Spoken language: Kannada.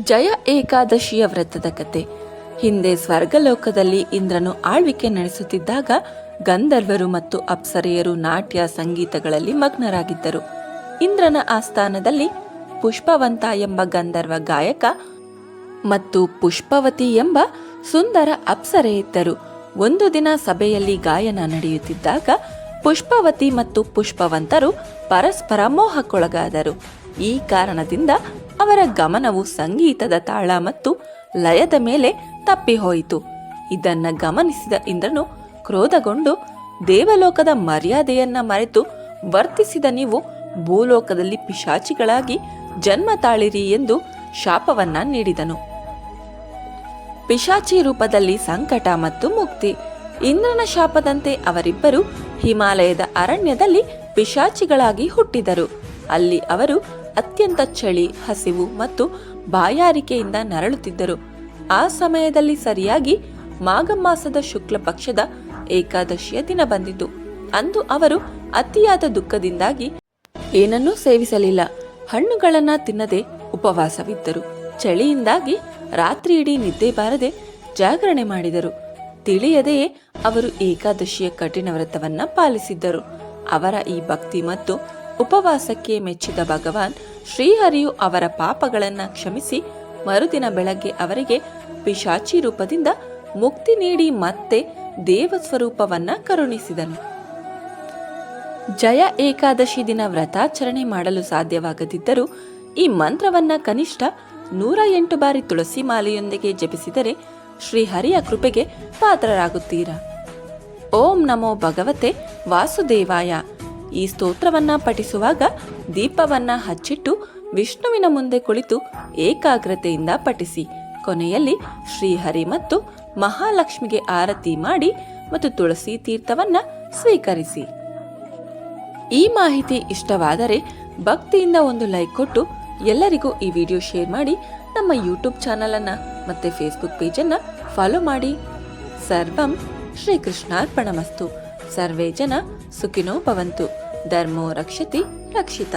ಜಯ ಏಕಾದಶಿಯ ವ್ರತದ ಕತೆ. ಹಿಂದೆ ಸ್ವರ್ಗಲೋಕದಲ್ಲಿ ಇಂದ್ರನು ಆಳ್ವಿಕೆ ನಡೆಸುತ್ತಿದ್ದಾಗ ಗಂಧರ್ವರು ಮತ್ತು ಅಪ್ಸರೆಯರು ನಾಟ್ಯ ಸಂಗೀತಗಳಲ್ಲಿ ಮಗ್ನರಾಗಿದ್ದರು. ಇಂದ್ರನ ಆಸ್ಥಾನದಲ್ಲಿ ಪುಷ್ಪವಂತ ಎಂಬ ಗಂಧರ್ವ ಗಾಯಕ ಮತ್ತು ಪುಷ್ಪವತಿ ಎಂಬ ಸುಂದರ ಅಪ್ಸರೆ ಇದ್ದರು. ಒಂದು ದಿನ ಸಭೆಯಲ್ಲಿ ಗಾಯನ ನಡೆಯುತ್ತಿದ್ದಾಗ ಪುಷ್ಪವತಿ ಮತ್ತು ಪುಷ್ಪವಂತರು ಪರಸ್ಪರ ಮೋಹಕ್ಕೊಳಗಾದರು. ಈ ಕಾರಣದಿಂದ ಅವರ ಗಮನವು ಸಂಗೀತದ ತಾಳ ಮತ್ತು ಲಯದ ಮೇಲೆ ತಪ್ಪಿಹೋಯಿತು. ಇದನ್ನ ಗಮನಿಸಿದ ಇಂದ್ರನು ಕ್ರೋಧಗೊಂಡು, ದೇವಲೋಕದ ಮರ್ಯಾದೆಯನ್ನ ಮರೆತು, ವರ್ತಿಸಿದ ನೀವು ಭೂಲೋಕದಲ್ಲಿ ಪಿಶಾಚಿಗಳಾಗಿ ಜನ್ಮ ತಾಳಿರಿ ಎಂದು ಶಾಪವನ್ನ ನೀಡಿದನು. ಪಿಶಾಚಿ ರೂಪದಲ್ಲಿ ಸಂಕಟ ಮತ್ತು ಮುಕ್ತಿ. ಇಂದ್ರನ ಶಾಪದಂತೆ ಅವರಿಬ್ಬರು ಹಿಮಾಲಯದ ಅರಣ್ಯದಲ್ಲಿ ಪಿಶಾಚಿಗಳಾಗಿ ಹುಟ್ಟಿದರು. ಅಲ್ಲಿ ಅವರು ಅತ್ಯಂತ ಚಳಿ, ಹಸಿವು ಮತ್ತು ಬಾಯಾರಿಕೆಯಿಂದ ನರಳುತ್ತಿದ್ದರು. ಆ ಸಮಯದಲ್ಲಿ ಸರಿಯಾಗಿ ಮಾಘ ಮಾಸದ ಶುಕ್ಲ ಪಕ್ಷದ ಏಕಾದಶಿಯ ದಿನ ಬಂದಿತು. ಅಂದು ಅವರು ಅತಿಯಾದ ದುಃಖದಿಂದಾಗಿ ಏನನ್ನೂ ಸೇವಿಸಲಿಲ್ಲ. ಹಣ್ಣುಗಳನ್ನ ತಿನ್ನದೆ ಉಪವಾಸವಿದ್ದರು. ಚಳಿಯಿಂದಾಗಿ ರಾತ್ರಿ ಇಡೀ ನಿದ್ದೆ ಬಾರದೆ ಜಾಗರಣೆ ಮಾಡಿದರು. ತಿಳಿಯದೆಯೇ ಅವರು ಏಕಾದಶಿಯ ಕಠಿಣ ವ್ರತವನ್ನ ಪಾಲಿಸಿದ್ದರು. ಅವರ ಈ ಭಕ್ತಿ ಮತ್ತು ಉಪವಾಸಕ್ಕೆ ಮೆಚ್ಚಿದ ಭಗವಾನ್ ಶ್ರೀಹರಿಯು ಅವರ ಪಾಪಗಳನ್ನು ಕ್ಷಮಿಸಿ ಮರುದಿನ ಬೆಳಗ್ಗೆ ಅವರಿಗೆ ಪಿಶಾಚಿ ರೂಪದಿಂದ ಮುಕ್ತಿ ನೀಡಿ ಮತ್ತೆ ದೇವ ಸ್ವರೂಪವನ್ನ ಕರುಣಿಸಿದನು. ಜಯ ಏಕಾದಶಿ ದಿನ ವ್ರತಾಚರಣೆ ಮಾಡಲು ಸಾಧ್ಯವಾಗದಿದ್ದರೂ ಈ ಮಂತ್ರವನ್ನ ಕನಿಷ್ಠ ನೂರ ಎಂಟು ಬಾರಿ ತುಳಸಿ ಮಾಲೆಯೊಂದಿಗೆ ಜಪಿಸಿದರೆ ಶ್ರೀಹರಿಯ ಕೃಪೆಗೆ ಪಾತ್ರರಾಗುತ್ತೀರಾ? ಓಂ ನಮೋ ಭಗವತೆ ವಾಸುದೇವಾಯ. ಈ ಸ್ತೋತ್ರವನ್ನ ಪಠಿಸುವಾಗ ದೀಪವನ್ನ ಹಚ್ಚಿಟ್ಟು ವಿಷ್ಣುವಿನ ಮುಂದೆ ಕುಳಿತು ಏಕಾಗ್ರತೆಯಿಂದ ಪಠಿಸಿ. ಕೊನೆಯಲ್ಲಿ ಶ್ರೀಹರಿ ಮತ್ತು ಮಹಾಲಕ್ಷ್ಮಿಗೆ ಆರತಿ ಮಾಡಿ ಮತ್ತು ತುಳಸಿ ತೀರ್ಥವನ್ನ ಸ್ವೀಕರಿಸಿ. ಈ ಮಾಹಿತಿ ಇಷ್ಟವಾದರೆ ಭಕ್ತಿಯಿಂದ ಒಂದು ಲೈಕ್ ಕೊಟ್ಟು ಎಲ್ಲರಿಗೂ ಈ ವಿಡಿಯೋ ಶೇರ್ ಮಾಡಿ ನಮ್ಮ ಯೂಟ್ಯೂಬ್ ಚಾನಲನ್ನು ಮತ್ತೆ ಫೇಸ್ಬುಕ್ ಪೇಜನ್ನು ಫಾಲೋ ಮಾಡಿ. ಸರ್ವಂ ಶ್ರೀಕೃಷ್ಣಾರ್ಪಣಮಸ್ತು. ಸರ್ವೇ ಜನ ಸುಖಿನೋ ಭವಂತು. ಧರ್ಮೋ ರಕ್ಷತಿ ರಕ್ಷಿತ.